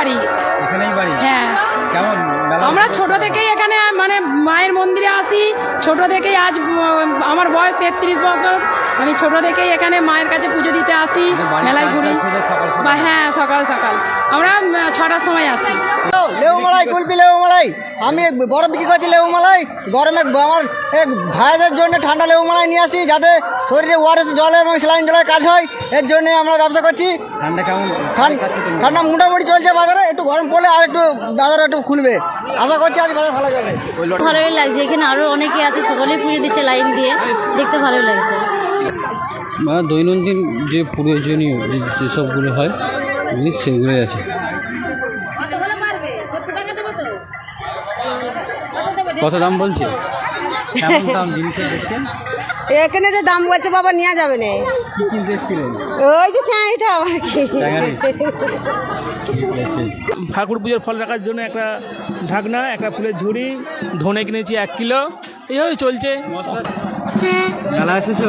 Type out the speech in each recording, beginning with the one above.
বাড়ি। এখানেই বাড়ি? হ্যাঁ। কেমন? আমরা ছোট থেকেই এখানে মানে মায়ের মন্দিরে আসি। ছোট থেকেই আজ আমার বয়স তেত্রিশ বছর। আমি ছোট থেকেই এখানে মায়ের কাছে পুজো দিতে আসি মেলায় ঘুরি? বা হ্যাঁ সকাল সকাল। আমরা ছটার সময় আসি। লেবু মালাই কুলপি লেবু মালাই। আমি বড় বিক্রি করছি লেবু মালাই। গরমে আমার এক ভাইদের জন্য ঠান্ডা লেবু মালাই নিয়ে আসি যাতে শরীরে ওয়ারেস জল এবং স্যালাইন জলের কাজ হয়। এর জন্য আমরা ব্যবসা করছি। ঠান্ডা কেমন? ঠান্ডা মোটামুটি চলছে বাজারে। একটু গরম পড়লে আর একটু বাজারে একটু খুলবে। আশা করছি আজ বাজার ভালো যাবে। ভালোই লাগছে। এখানে আরও অনেকে আছে সকলেই পুজো দিচ্ছে লাইন দিয়ে। দেখতে ভালোই লাগছে। মানে দৈনন্দিন যে প্রয়োজনীয় যে যেসবগুলো হয় জিনিস সেগুলোই আছে। কত দাম বলছে? এখানে যে দাম বলছে বাবা নেওয়া যাবে না। কি কিনতে এসেছিলেন ওই যে চাইটা আর কি। ঠাকুর পুজোর ফল রাখার জন্য একটা ঢাকনা একটা ফুলের ঝুড়ি ধনে কিনেছি এক কিলো। এইভাবে চলছে। মেলা এসেছ?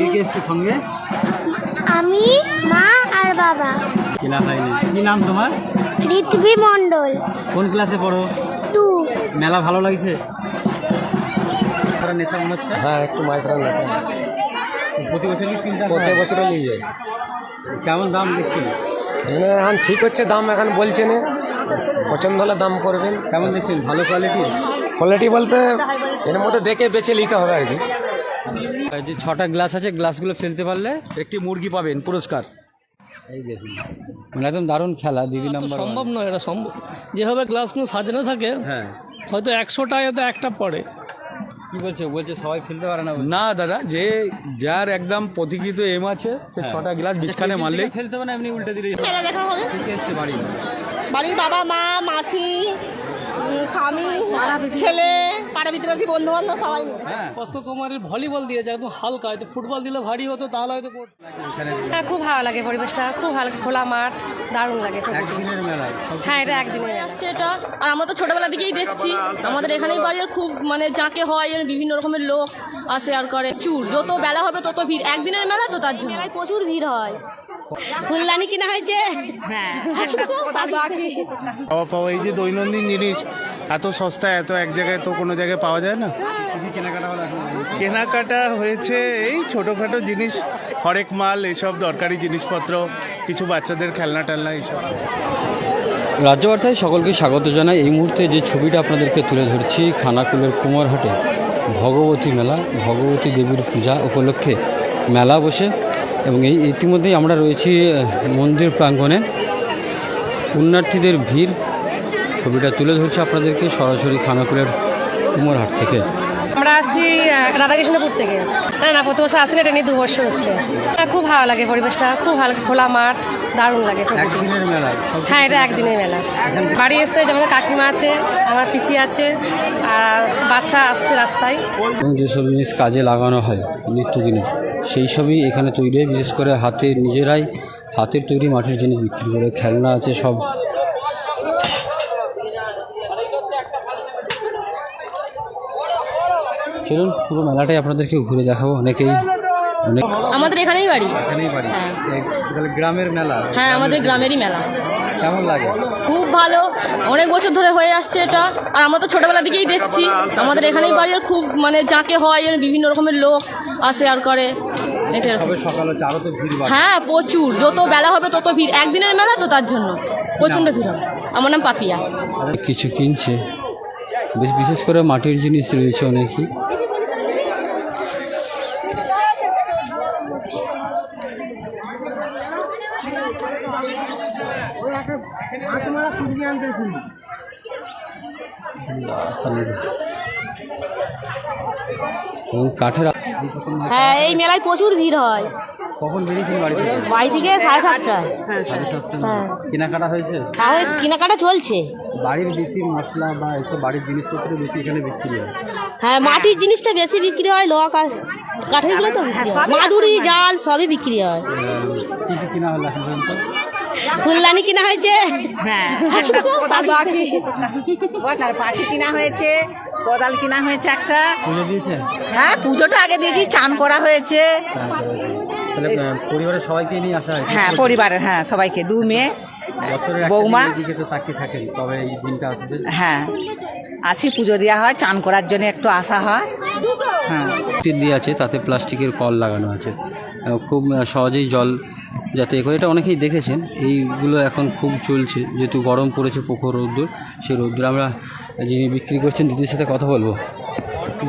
কে কে এসছে সঙ্গে? আমি মা আর বাবা। কেনা হয়নি। কি নাম তোমার? মণ্ডল। কোন ক্লাসে পড়ো? টু মেলা ভালো লাগছে? নেশা মনে হচ্ছে? হ্যাঁ একটু মাইক্রান প্রতি বছর কি কিনতে আসা প্রত্যেক বছরে নিয়ে যায়। কেমন দাম দেখছেন এখানে এখন ঠিক হচ্ছে দাম এখন বলছে না। পছন্দ হলে দাম করবেন। কেমন দেখছেন ভালো কোয়ালিটির কোয়ালিটি বলতে এর মধ্যে দেখে বেছে নিতে হবে আর কি। যে ছটা গ্লাস আছে গ্লাসগুলো ফেলতে পারলে একটি মুরগি পাবেন পুরস্কার। এই দেখুন। মানে একদম দারুণ খেলা দিদি নাম্বার সম্ভব নয় এটা সম্ভব যেভাবে গ্লাসগুলো সাজানো থাকে হ্যাঁ। হয়তো একশোটায় হয়তো একটা পড়ে। কি বলছে? বলছে সবাই ফেলতে পারে না না দাদা যে যার একদম প্রতিকৃত এম আছে সে হ্যাঁ। ছটা গ্লাস বিছখানে আচ্ছা, মারলেই ফেলতে হবে না এমনি উল্টে দিলেই খেলা দেখা হবে। ঠিক আছে বাড়ি। বাড়ির বাবা মা মাসি স্বামী ছেলে পাড়া ভিতরাসী বন্ধু বান্ধব সবাই মিলে। কষ্ট কুমারের ভলিবল দিয়েছে একদম হালকা হয়তো ফুটবল দিলে ভারী হতো তাহলে হয়তো হ্যাঁ খুব ভালো লাগে পরিবেশটা খুব ভালো খোলা মাঠ দারুণ লাগে হ্যাঁ এটা একদিনের মেলা। আসছে এটা। আর আমরা তো ছোটবেলা থেকেই দেখছি। আমাদের এখানেই বাড়ি আর খুব মানে যাকে হয় বিভিন্ন রকমের লোক আসে আর করে। চুর যত বেলা হবে তত ভিড়। একদিনের মেলা তো তার জন্য। প্রচুর ভিড় হয়। ফুলদানি কিনা হয়েছে? হ্যাঁ। পাওয়া এই যে দৈনন্দিন জিনিস এত সস্তা, এত এক জায়গায় তো কোনো জায়গায় পাওয়া যায় না? কেনাকাটা হয়েছে এই ছোটোখাটো জিনিস, হরেক মাল, এসব দরকারি জিনিসপত্র, কিছু বাচ্চাদের খেলনা টেলনা এইসব রাজ্যবার্তায় সকলকে স্বাগত জানাই। এই মুহূর্তে যে ছবিটা আপনাদেরকে তুলে ধরছি, খানাকুলের কুমারহাটে ভগবতী মেলা, ভগবতী দেবীর পূজা উপলক্ষে মেলা বসে এবং এই ইতিমধ্যেই আমরা রয়েছি মন্দির প্রাঙ্গণে। পুণ্যার্থীদের ভিড় ছবিটা তুলে ধরছি আপনাদেরকে সরাসরি খানাকুলের কুমারহাট থেকে। আমরা আসছি রাধাকৃষ্ণপুর থেকে। না না প্রতি বছর আসি না এটা নিয়ে দু বছর হচ্ছে। খুব ভালো লাগে পরিবেশটা খুব ভালো খোলা মাঠ দারুণ লাগে হ্যাঁ এটা একদিনের মেলা। বাড়ি এসছে যেমন কাকিমা আছে আমার পিচি আছে আর বাচ্চা আসছে রাস্তায়। যেসব জিনিস কাজে লাগানো হয় নিত্যদিনে সেই সবই এখানে তৈরি হয়। বিশেষ করে হাতে নিজেরাই হাতের তৈরি মাটির জিনিস বিক্রি করে খেলনা আছে সব। চলুন পুরো মেলাটাই আপনাদেরকে ঘুরে দেখাবো। অনেকেই অনেক আমাদের এখানেই বাড়ি। এখানেই বাড়ি। তাহলে গ্রামের মেলা। হ্যাঁ আমাদের গ্রামেরই মেলা। কেমন লাগে? খুব ভালো। অনেক বছর ধরে হয়ে আসছে এটা। আর আমরা তো ছোটবেলা থেকেই দেখছি। আমাদের এখানেই বাড়ি আর খুব মানে যাকে হয় বিভিন্ন রকমের লোক আসে আর করে। হ্যাঁ প্রচুর। যত বেলা হবে তত ভিড়। একদিনের মেলা তো তার জন্য। প্রচণ্ড ভিড় হবে। আমার নাম পাপিয়া। কিছু কিনছে। বেশ বিশেষ করে মাটির জিনিস রয়েছে অনেকই। কাঠের হ্যাঁ এই মেলায় প্রচুর ভিড় হয়। কখন বেরিয়েছেন বাড়ি থেকে? বাড়ি থেকে সাড়ে সাতটায়। সাড়ে সাতটা হ্যাঁ। কেনাকাটা হয়েছে? কেনাকাটা চলছে। বাড়ির বেশি মশলা বা এসব বাড়ির জিনিসপত্র বেশি এখানে বিক্রি হয়। হ্যাঁ মাটির জিনিসটা বেশি বিক্রি হয় লোহা কাঠ- কাঠেরগুলো তো বিক্রি হয়। মাদুরি জাল সবই বিক্রি হয় কী কী কেনা হলো এখন পর্যন্ত? ফুলদানি কিনা হয়েছে? হ্যাঁ বাকি। পাখি কিনা হয়েছে কোদাল কিনা হয়েছে একটা। হ্যাঁ পুজোটা আগে দিয়েছি চান করা হয়েছে। পরিবারের সবাইকে নিয়ে আসা হয়। হ্যাঁ পরিবারের হ্যাঁ সবাইকে। দু মেয়ে বছরের বৌমা। দিনের দিকে তো তাকিয়ে থাকেন তবে এই দিনটা আসবে। হ্যাঁ আছি পুজো দেওয়া হয় চান করার জন্য একটু আসা হয়। হ্যাঁ। দিয়ে আছে তাতে প্লাস্টিকের কল লাগানো আছে। খুব সহজেই জল যাতে করে এটা অনেকেই দেখেছেন এইগুলো এখন খুব চলছে যেহেতু গরম পড়েছে পুকুর রোদ্দুর সেই রোদ্দুর। আমরা যিনি বিক্রি করছেন দিদির সাথে কথা বলব।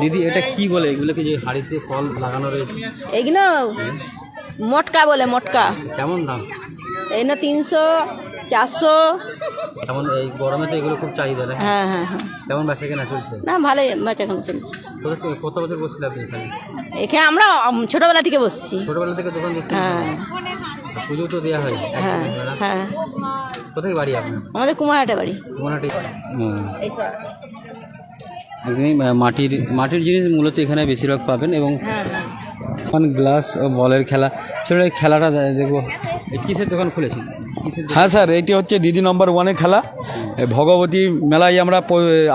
দিদি এটা কি বলে? এগুলোকে যে হাড়িতে কল লাগানো রয়েছে। এইগুলো মটকা বলে মটকা। কেমন দাম? এই না তিনশো চারশো। কেমন এই গরমে তো এগুলো খুব চাহিদা না? হ্যাঁ হ্যাঁ হ্যাঁ। কেমন বেচা কেনা চলছে? না ভালোই বাচ্চা এখন চলছে। কত কত বছর বসছিল আপনি এখানে? এখানে আমরা উম, ছোটবেলা থেকে বসছি। ছোটবেলা থেকে দোকান দেখছি। হ্যাঁ। পুজো তো দেওয়া হয় হ্যাঁ হ্যাঁ। কোথায় বাড়ি আপনার? আমাদের কুমারহাটে বাড়ি। মোটামুটি একদমই আহ, মাটির মাটির জিনিস মূলত এখানে বেশিরভাগ পাবেন এবং এখন গ্লাস ও বলের খেলা। ছোট এই খেলাটা দেখব। কিসের দোকান খুলেছেন? হ্যাঁ স্যার এইটি হচ্ছে দিদি নম্বর ওয়ানের খেলা। ভগবতী মেলায় আমরা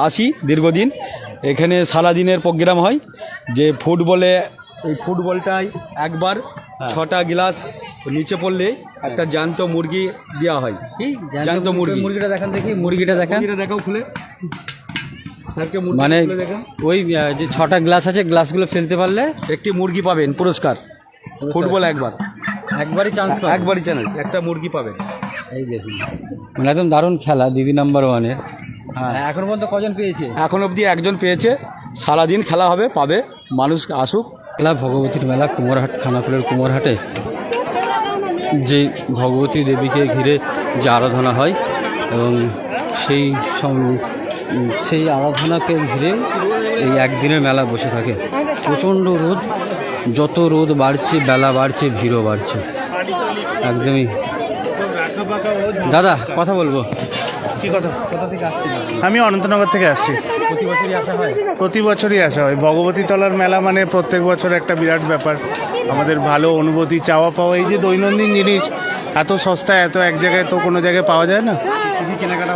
আসি দীর্ঘদিন। এখানে সারাদিনের প্রোগ্রাম হয়। যে ফুটবলে এই ফুটবলটাই একবার ছটা গ্লাস নিচে পড়লে একটা জ্যান্ত মুরগি দেওয়া হয়। জ্যান্ত মুরগি। মুরগিটা দেখান দেখি মুরগিটা দেখান। মুরগিটা দেখাও খুলে। মানে ওই যে ছটা গ্লাস আছে গ্লাসগুলো ফেলতে পারলে একটি মুরগি পাবেন পুরস্কার। ফুটবল একবার। একবারই চান্স একবারই চান্স একটা মুরগি পাবেন। এই দেখুন। মানে একদম দারুণ খেলা দিদি নাম্বার ওয়ানের হ্যাঁ এখন পর্যন্ত কজন পেয়েছে? এখন অবধি একজন পেয়েছে। সারাদিন খেলা হবে পাবে মানুষ আসুক। খেলা ভগবতীর মেলা কুমোরহাট খানাকুলের কুমোরহাটে। যে ভগবতী দেবীকে ঘিরে যে আরাধনা হয় এবং সেই সেই আরাধনাকে ঘিরে এই একদিনের মেলা বসে থাকে। প্রচণ্ড রোদ, যত রোদ বাড়ছে, বেলা বাড়ছে, ভিড়ও বাড়ছে। একদমই। দাদা, কথা বলব। কি কথা? কোথা থেকে আসছি আমি অনন্তনগর থেকে আসছি। প্রতি বছরই আসা হয়? প্রতি বছরই আসা হয়। ভগবতী তলার মেলা মানে প্রত্যেক বছর একটা বিরাট ব্যাপার। আমাদের ভালো অনুভূতি চাওয়া পাওয়া এই যে দৈনন্দিন জিনিস এত সস্তা এত এক জায়গায় তো কোনো জায়গায় পাওয়া যায় না? কেনাকাটা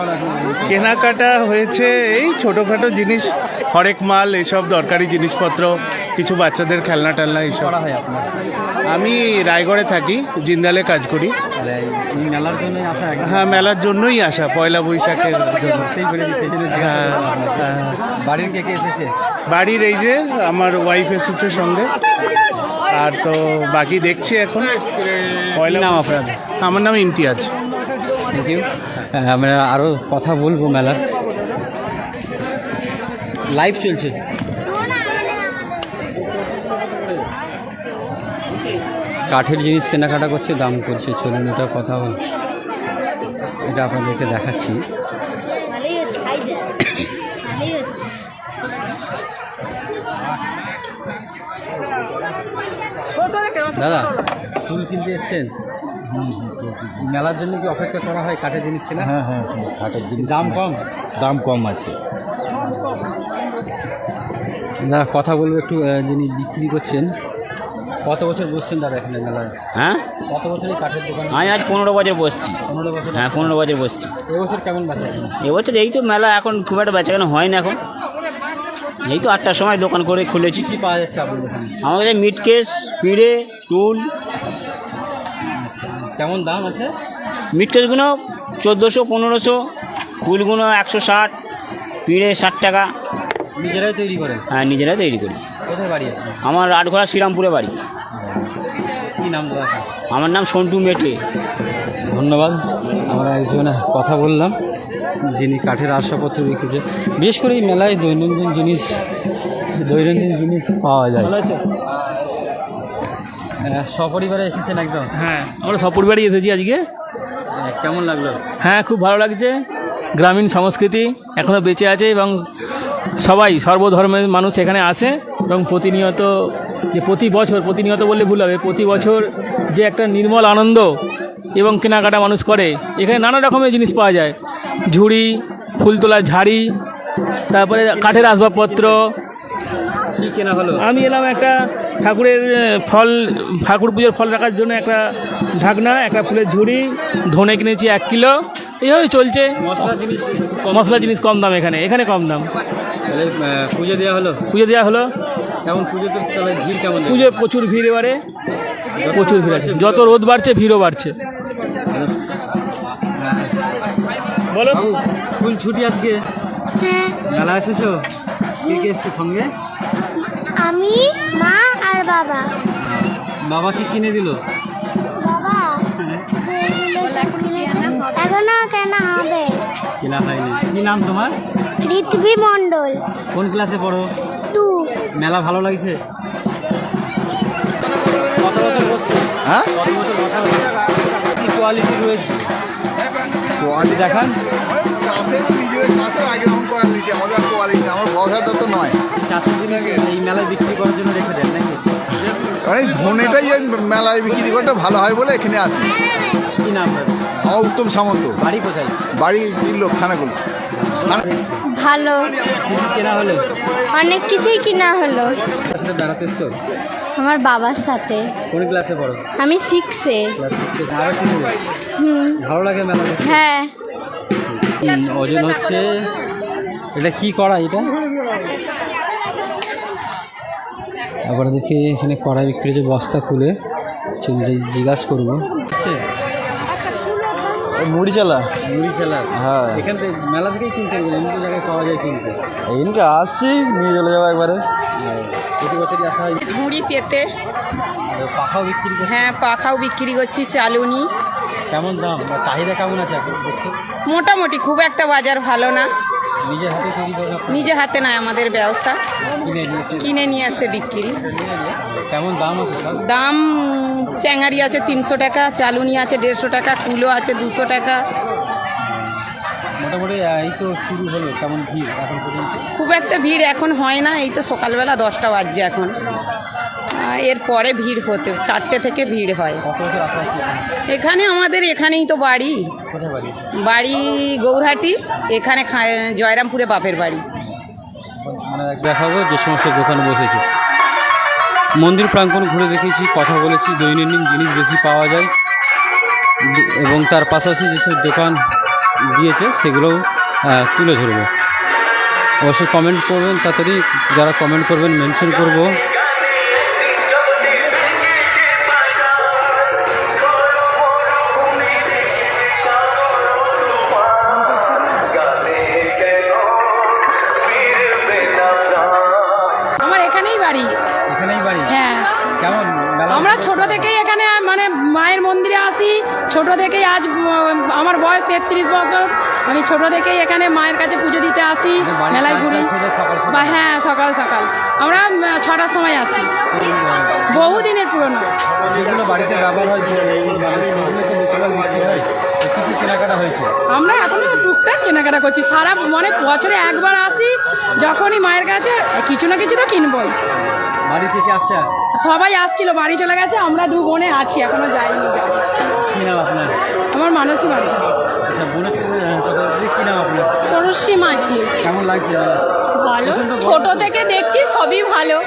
কেনাকাটা হয়েছে এই ছোটোখাটো জিনিস। হরেক মাল এইসব দরকারি জিনিসপত্র কিছু বাচ্চাদের খেলনা টেলনা এইসব। করা হয় আপনার? আমি রায়গড়ে থাকি জিন্দালে কাজ করি। মেলার জন্য আসা হ্যাঁ মেলার জন্যই আসা পয়লা বৈশাখের জন্য হ্যাঁ। হ্যাঁ। বাড়ির কে কে এসেছে? বাড়ির এই যে আমার ওয়াইফ এসেছে সঙ্গে। আর তো বাকি দেখছি এখন। পয়লা নাম আপনার? আমার নাম ইমতিয়াজ। থ্যাংক ইউ আমরা আরও কথা বলব মেলার। লাইভ চলছে। কাঠের জিনিস কেনাকাটা করছে দাম করছে চলুন এটা কথা বল। এটা আপনাদেরকে দেখাচ্ছি। দাদা ফুল কিনতে এসছেন? মেলার জন্য কি অপেক্ষা করা হয়? কাঠের জিনিস কেনা? হ্যাঁ হ্যাঁ কাঠের জিনিস দাম কম? দাম কম আছে। দাদা কথা বলব একটু যিনি বিক্রি করছেন। কত বছর বসছেন দাদা এখানে মেলায়? হ্যাঁ? কত বছরই কাঠের দোকান? আমি আজ পনেরো বছর বসছি। পনেরো বছর? হ্যাঁ পনেরো বছর বসছি। এবছর কেমন বাঁচা এবছর এই তো মেলা এখন খুব একটা বেচাকেনা হয় না এখন। এই তো আটটার সময় দোকান করে খুলেছি। কি পাওয়া যাচ্ছে আপনাদের এখানে আমার কাছে মিট কেস পিঁড়ে টুল কেমন দাম আছে? মিট কেসগুলো চোদ্দোশো পনেরোশো টুলগুলো একশো ষাট পিঁড়ে ষাট টাকা। নিজেরাই তৈরি করেন হ্যাঁ নিজেরাই তৈরি করি। কোথায় বাড়ি আপনার আমার আটঘোড়া শ্রীরামপুরে বাড়ি। কি নাম দাদা আমার নাম সন্টু মেটে। ধন্যবাদ। আমরা একজনে কথা বললাম যিনি কাঠের আসবাবপত্র বিক্রি করছে বিশেষ করে এই মেলায় দৈনন্দিন জিনিস দৈনন্দিন জিনিস পাওয়া যায়। আহ, সপরিবারে এসেছেন একদম? হ্যাঁ আমরা সপরিবারই এসেছি আজকে। আহ, কেমন লাগল? হ্যাঁ খুব ভালো লাগছে। গ্রামীণ সংস্কৃতি এখনও বেঁচে আছে এবং সবাই সর্বধর্মের মানুষ এখানে আসে এবং প্রতিনিয়ত যে প্রতি বছর প্রতিনিয়ত বললে ভুল হবে প্রতি বছর যে একটা নির্মল আনন্দ এবং কেনাকাটা মানুষ করে এখানে নানা রকমের জিনিস পাওয়া যায়। ঝুড়ি ফুল তোলার ঝাড়ি তারপরে কাঠের আসবাবপত্র। কি কেনা হলো? আমি এলাম একটা ঠাকুরের ফল ঠাকুর পুজোর ফল রাখার জন্য একটা ঢাকনা একটা ফুলের ঝুড়ি ধনে কিনেছি এক কিলো। এইভাবে চলছে। মশলা জিনিস। মশলা জিনিস কম দাম এখানে এখানে কম দাম। তাহলে পুজো দেওয়া হলো? পুজো দেওয়া হলো। কেমন পুজো তো? তাহলে ভিড় কেমন পুজো প্রচুর ভিড় এবারে। প্রচুর ভিড় আছে। যত রোদ বাড়ছে ভিড়ও বাড়ছে। বলো। বাবু স্কুল ছুটি আজকে? হ্যাঁ। মেলা এসেছ? কে কে এসছে সঙ্গে? আমি মা আর বাবা। বাবা কি কিনে দিল? বাবা এখনও কেনা হবে। কেনা হয়নি। কি নাম তোমার? ঋথ্বী মণ্ডল। কোন ক্লাসে পড়ো? টু মেলা ভালো লাগছে? কত বছর বসছে হ্যাঁ কত বছর বসা হলো? কি কোয়ালিটি রয়েছে কোয়ালিটি দেখান চাষের দিনে এই মেলায় বিক্রি করার জন্য রেখে দেন নাকি? ধনেটাই মেলায় বিক্রি করতে ভালো হয় বলে এখানে আসি। কি নাম আমার উত্তম সামন্ত। বাড়ি কোথায়? বাড়ি লোক খানাগুলো। ভালো। কেনা হলো? অনেক কিছুই কিনা হলো। বেড়াতে এসছো? আমার বাবার সাথে। কোন ক্লাসে পড়ো? আমি সিক্সে? হুম। ভালো লাগে মেলা হ্যাঁ। ওজন হচ্ছে। এটা কি করা এটা? আবার দেখি এখানে কড়াই বিক্রি যে বস্তা খুলে। সেগুলো জিজ্ঞাসা করব। মুড়ি চালা মুড়ি হ্যাঁ। এখান থেকে মেলা থেকেই কিনতে হবে জায়গায় পাওয়া যায় কিনতে। এইদিনকে আসছি নিয়ে চলে যাব একবারে। প্রতি বছরই আসা হয়। ঝুড়ি পেতে। পাখাও বিক্রি হ্যাঁ পাখাও বিক্রি করছি চালুনি। কেমন দাম? বা চাহিদা কেমন আছে মোটামুটি খুব একটা বাজার ভালো না। নিজে হাতে নয় আমাদের ব্যবসা। কিনে নিয়ে আসে বিক্রি। কেমন দাম আছে দাম চ্যাঙারি আছে তিনশো টাকা চালুনি আছে দেড়শো টাকা কুলো আছে দুশো টাকা। মোটামুটি এই তো শুরু হলো কেমন ভিড় এখন পর্যন্ত? খুব একটা ভিড় এখন হয় না এই তো সকালবেলা দশটা বাজছে এখন। আহ, এরপরে ভিড় হতে চারটে থেকে ভিড় হয়। এখানে? আমাদের এখানেই তো বাড়ি। বাড়ি? গৌরহাটি এখানে জয়রামপুরে বাপের বাড়ি। মানে দেখাবো যে সমস্ত দোকান বসেছে। মন্দির প্রাঙ্গণ ঘুরে দেখেছি, কথা বলেছি, দৈনন্দিন জিনিস বেশি পাওয়া যায়। এবং তার পাশাপাশি যেসব দোকান দিয়েছে সেগুলোও তুলে ধরব। অবশ্যই কমেন্ট করবেন, তাড়াতাড়ি যারা কমেন্ট করবেন মেনশন করব। মায়ের মন্দিরে আসি। ছোট থেকেই আজ আমার বয়স তেত্রিশ বছর। আমি ছোট থেকেই এখানে মায়ের কাছে পুজো দিতে আসি বাড়ির মেলায় ঘুরি? বা হ্যাঁ সকাল সকাল। আমরা ছটার সময় আসি। পুরনো। কী কেনাকাটা হয়েছে আমরা এখনও টুকটাক কেনাকাটা করছি। সারা মানে বছরে একবার আসি যখনই মায়ের কাছে কিছু না কিছু তো কিনবই। বাড়ি থেকে আসছে সবাই আসছিল বাড়ি চলে গেছে আমরা দু বোনে আছি এখনও যাইনি আমার মানসী মাঝি। আচ্ছা মাঝি। কেমন লাগছে ভালো। ছোট থেকে দেখছি সবই ভালো।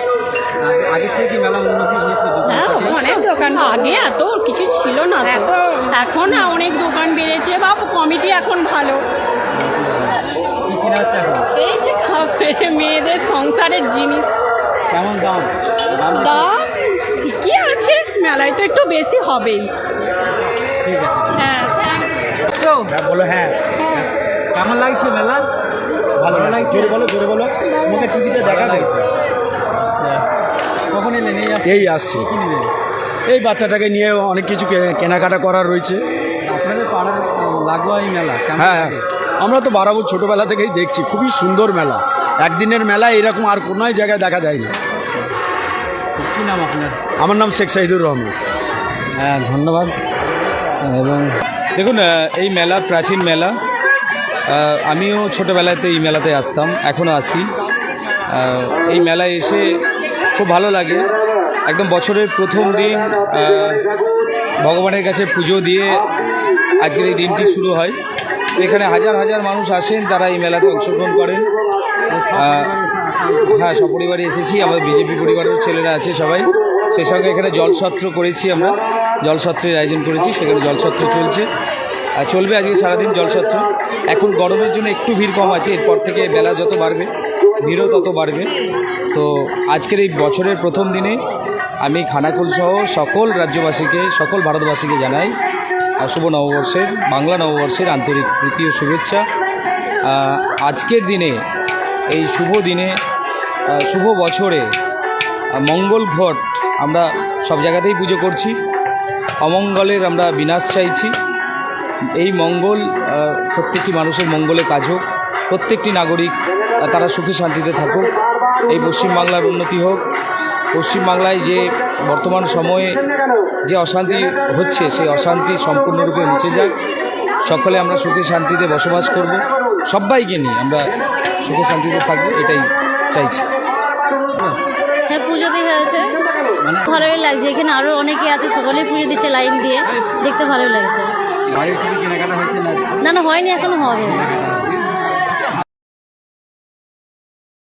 হ্যাঁ? অনেক দোকান। আগে এত কিছু ছিল না তো। এখন অনেক দোকান বেড়েছে বা কমিটি এখন ভালো। এই যে মেয়েদের সংসারের জিনিস। কেমন দাম? দাম ঠিকই আছে মেলায় তো একটু বেশি হবেই। হ্যাঁ বলো হ্যাঁ। কেমন লাগছে মেলা? ভালো লাগছে? জোরে বলো জোরে বলো। মুখে টিভিতে দেখাবে। আচ্ছা। কখন এলেন এই আসছে? এই আসছে। এই বাচ্চাটাকে নিয়ে অনেক কিছু কেনা- কেনাকাটা করার রয়েছে। আপনাদের পাড়ার লাগোয়া এই মেলা? হ্যাঁ হ্যাঁ। আমরা তো বারাবো ছোটোবেলা থেকেই দেখছি। খুবই সুন্দর মেলা। একদিনের মেলা এরকম আর কোনো জায়গায় দেখা যায়নি। কি নাম আপনার? আমার নাম শেখ শাহিদুর রহমান। হ্যাঁ ধন্যবাদ। এবং দেখুন এই মেলা প্রাচীন মেলা। আমিও ছোটোবেলাতে এই মেলাতে আসতাম এখনও আসি। এই মেলায় এসে খুব ভালো লাগে। একদম বছরের প্রথম দিন ভগবানের কাছে পুজো দিয়ে আজকের এই দিনটি শুরু হয়। এখানে হাজার হাজার মানুষ আসেন, তারা এই মেলাতে অংশগ্রহণ করেন। হ্যাঁ সপরিবারে এসেছি, আমাদের বিজেপি পরিবারের ছেলেরা আছে সবাই। সেই সঙ্গে এখানে জলসত্র করেছি আমরা। জলসত্রের আয়োজন করেছি, সেখানে জলসত্র চলছে। আর চলবে আজকে সারাদিন জলসত্র। এখন গরমের জন্য একটু ভিড় কম আছে, এরপর থেকে বেলা যত বাড়বে, ভিড়ও তত বাড়বে। তো আজকের এই বছরের প্রথম দিনে আমি খানাকুল সহ সকল রাজ্যবাসীকে, সকল ভারতবাসীকে জানাই শুভ নববর্ষের, বাংলা নববর্ষের আন্তরিক প্রীতি ও শুভেচ্ছা। আজকের দিনে, এই শুভ দিনে শুভ বছরে মঙ্গল ঘট আমরা সব জায়গাতেই পুজো করছি। অমঙ্গলের আমরা বিনাশ চাইছি। এই মঙ্গল প্রত্যেকটি মানুষের মঙ্গলে কাজ হোক। প্রত্যেকটি নাগরিক তারা সুখে শান্তিতে থাকুক। এই পশ্চিমবাংলার উন্নতি হোক। পশ্চিমবাংলায় যে বর্তমান সময়ে যে অশান্তি হচ্ছে সেই অশান্তি সম্পূর্ণরূপে মুছে যাক সকলে আমরা সুখে শান্তিতে বসবাস করব। সবাইকে নিয়ে আমরা সুখে শান্তিতে থাকব এটাই চাইছি। হ্যাঁ পুজো দিয়ে হয়েছে। ভালোই লাগছে। এখানে আরও অনেকে আছে সকলেই পুজো দিচ্ছে লাইন দিয়ে। দেখতে ভালোই লাগছে। না না হয়নি এখনও হবে।